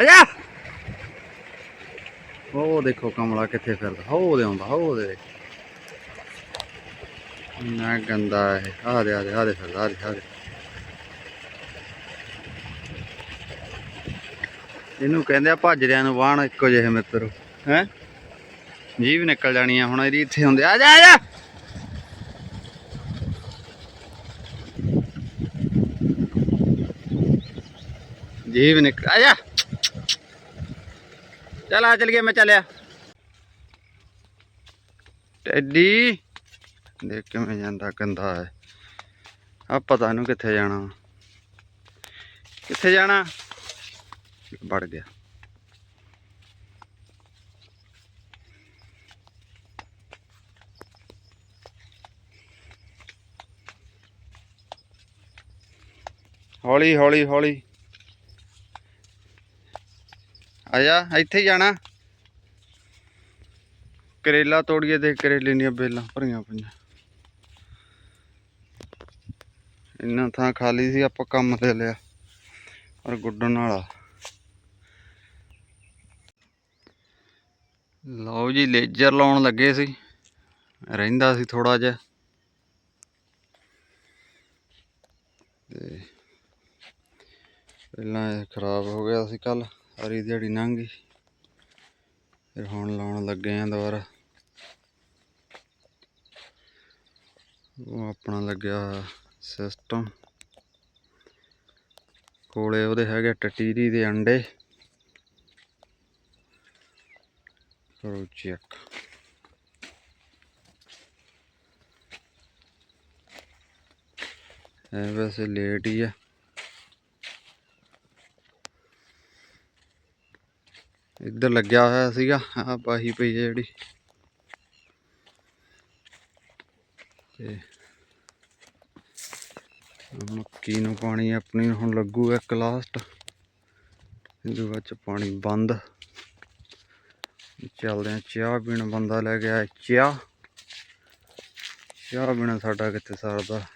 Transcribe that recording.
ਆਜਾ। ਉਹ ਦੇਖੋ ਕਮਲਾ ਕਿੱਥੇ ਫਿਰਦਾ। ਹੋ ਦੇ ਆਉਂਦਾ ਹੋ ਦੇ ਨਾ ਗੰਦਾ ਹੈ ਆ ਦੇ ਆ ਦੇ ਆ ਦੇ ਫਿਰਦਾ, ਆ ਦੇ ਆ ਦੇ। ਇਹਨੂੰ ਕਹਿੰਦੇ ਆ ਭੱਜਦਿਆਂ ਨੂੰ ਵਾਹਣ ਇੱਕੋ ਜਿਹੇ ਮਿੱਤਰ। ਹੈ? ਜੀਵ ਨਿਕਲ ਜਾਣੀ ਆ, ਹੁਣ ਇਹਦੀ ਇੱਥੇ ਹੁੰਦੇ ਆ। ਜਾ ਆ ਜਾ। ਜੀਵ ਨਿਕਲ ਆ ਜਾ। ਚੱਲ ਆ ਚੱਲ ਗਿਆ ਮੈਂ ਚੱਲਿਆ। ਟੈਡੀ, ਦੇਖ ਕਿਵੇਂ ਜਾਂਦਾ ਗੰਦਾ ਹੈ। ਆ ਪਤਾ ਨੂੰ ਕਿੱਥੇ ਜਾਣਾ। ਕਿੱਥੇ ਜਾਣਾ? ਵੜ ਗਿਆ। ਹੌਲੀ ਹੌਲੀ ਹੌਲੀ। ਆ ਜਾ ਇੱਥੇ ਹੀ ਜਾਣਾ। ਕਰੇਲਾ ਤੋੜੀਏ ਤੇ ਕਰੇਲੇ ਦੀਆਂ ਬੇਲਾਂ ਭਰੀਆਂ ਪਈਆਂ। ਇੰਨਾ ਥਾਂ ਖਾਲੀ ਸੀ, ਆਪਾਂ ਕੰਮ ਲੈ ਲਿਆ। ਔਰ ਗੁੱਡਣ ਵਾਲਾ। ਲਓ ਜੀ, ਲੇਜਰ ਲਾਉਣ ਲੱਗੇ ਸੀ। ਰਹਿੰਦਾ ਸੀ ਥੋੜਾ ਜਿਹਾ। ਤੇ ਪਹਿਲਾਂ ਇਹ ਖਰਾਬ ਹੋ ਗਿਆ ਸੀ ਕੱਲ ਸਾਰੀ ਦਿਹਾੜੀ ਲੰਘ ਗਈ। ਫਿਰ ਹੁਣ ਲਾਉਣ ਲੱਗੇ ਆ ਦੁਬਾਰਾ। ਉਹ ਆਪਣਾ ਲੱਗਿਆ ਸਿਸਟਮ ਕੋਲੇ ਉਹਦੇ ਹੈਗੇ ਟਟੀਰੀ ਦੇ ਅੰਡੇ। ਕਰੋ ਚੈੱਕ ਇਹ ਵੈਸੇ ਲੇਟ ਹੀ ਆ। ਇੱਧਰ ਲੱਗਿਆ ਹੋਇਆ ਸੀਗਾ ਆ ਪਾਹੀ ਪਈ ਹੈ ਜਿਹੜੀ। ਤੇ ਮੱਕੀ ਨੂੰ ਪਾਣੀ ਆਪਣੀ ਹੁਣ ਲੱਗੂਗਾ ਇੱਕ ਲਾਸਟ ਇਹਦੇ ਬਾਅਦ ਚ ਪਾਣੀ ਬੰਦ। ਚੱਲਦੇ ਆ ਚਾਹ ਪੀਣ ਬੰਦਾ ਲੈ ਗਿਆ ਚਾਹ। ਚਾਹ ਬਿਨਾ ਸਾਡਾ ਕਿੱਥੇ ਸਰਦਾ?